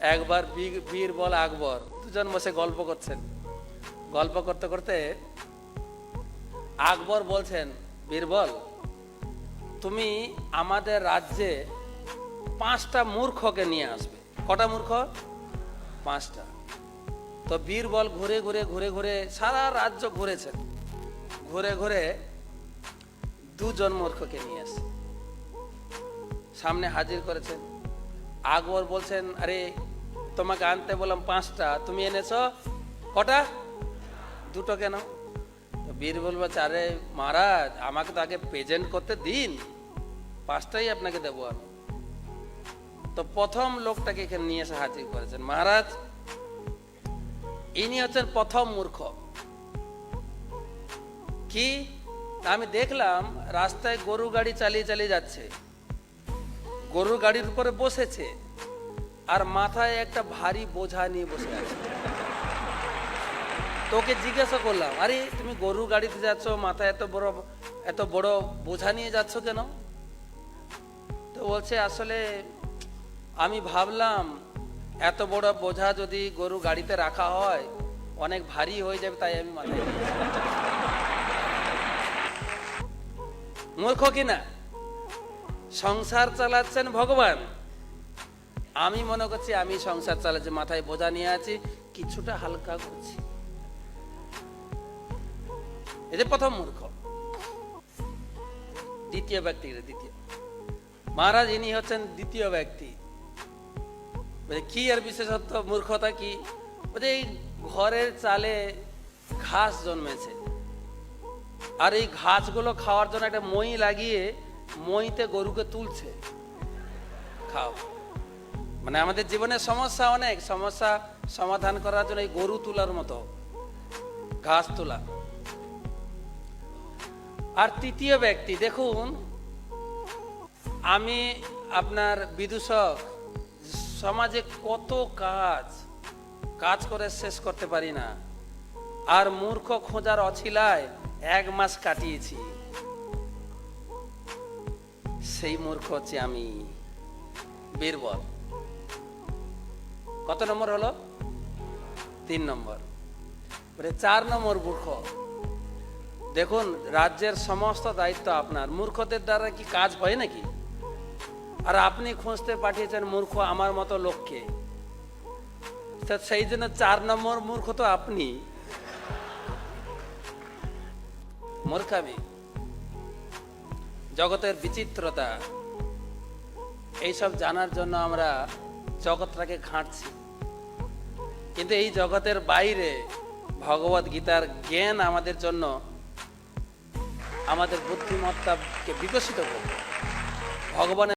একবার বীর বীরবল আকবর, দুজন বসে গল্প করছেন। গল্প করতে করতে আকবর বলছেন বীরবল তুমি আমাদের রাজ্যে পাঁচটা মূর্খকে নিয়ে আসবে। কটা মূর্খ? পাঁচটা। তো বীরবল ঘুরে ঘুরে ঘুরে ঘুরে সারা রাজ্য ঘুরেছেন। ঘুরে ঘুরে দুজন মূর্খকে নিয়ে আসে সামনে হাজির করেছেন। আকবর বলছেন, আরে তোমাকে আনতে বললাম পাঁচটা, তুমি এনেছো? কটা? দুটো কেন? তো বীরবল বলছে আরে মহারাজ, আমাকে তো আগে প্রেজেন্ট করতে দিন। পাঁচটাই আপনাকে দেবো আমি। তো প্রথম লোকটাকে এখানে নিয়ে এসে হাজির করেছেন। মহারাজ, ইনি হচ্ছেন প্রথম মূর্খ। কি? আমি দেখলাম, রাস্তায় গরু গাড়ি চালিয়ে চালিয়ে যাচ্ছে। গরুর গাড়ির উপরে বসেছে। আর মাথায় একটা ভারী বোঝা নিয়ে বসে আছে। তোকে জিজ্ঞাসা করলাম, আরে তুমি গরু গাড়িতে যাচ্ছ, মাথায় এত বড় এত বড় বোঝা নিয়ে যাচ্ছ কেন? তো বলছে, আসলে আমি ভাবলাম, এত বড় বোঝা যদি গরু গাড়িতে রাখা হয়, অনেক ভারী হয়ে যাবে, তাই আমি মাথায় মূর্খ কিনা? সংসার চালাচ্ছেন ভগবান। আমি মনে করছি আমি সংসার চালাচ্ছি, মাথায় বোঝা নিয়ে আছি, কিছুটা হালকা করছি। যে প্রথম মূর্খ। দ্বিতীয় ব্যক্তি দ্বিতীয়। মহারাজ ইনি হচ্ছেন দ্বিতীয় ব্যক্তি। কি আর বিশেষত্ব, মূর্খতা কি? এই ঘরের চালে ঘাস জন্মেছে। আর এই ঘাসগুলো খাওয়ার জন্য একটা মই লাগিয়ে মইতে গরুকে তুলছে। খাও। মানে আমাদের জীবনে সমস্যা অনেক, সমস্যা সমাধান করার জন্য এই গরু তোলার মতো, ঘাস তোলা। আর তৃতীয় ব্যক্তি, দেখুন, আমি আপনার বিদূষক, সমাজে কত কাজ কাজ করে শেষ করতে পারি না। আর মূর্খ খোঁজার অছিলায় এক মাস কাটিয়েছি। সেই মূর্খ হচ্ছে আমি, বীরবল। কত নম্বর হলো? তিন নম্বর। এবারে চার নম্বর মূর্খ। দেখুন, রাজ্যের সমস্ত দায়িত্ব আপনার। মূর্খদের দ্বারা কি কাজ হয় নাকি? আর আপনি খুঁজতে পাঠিয়েছেন মূর্খ আমার মতো লোককে। সেই জন্য চার নম্বর মূর্খ তো আপনি। মূর্খামি। জগতের বিচিত্রতা। এইসব জানার জন্য আমরা জগৎটাকে ঘাঁটছি। কিন্তু এই জগতের বাইরে ভগবত গীতার জ্ঞান আমাদের জন্য আমাদের বুদ্ধিমত্তাকে বিকশিত করবে। ভগবানের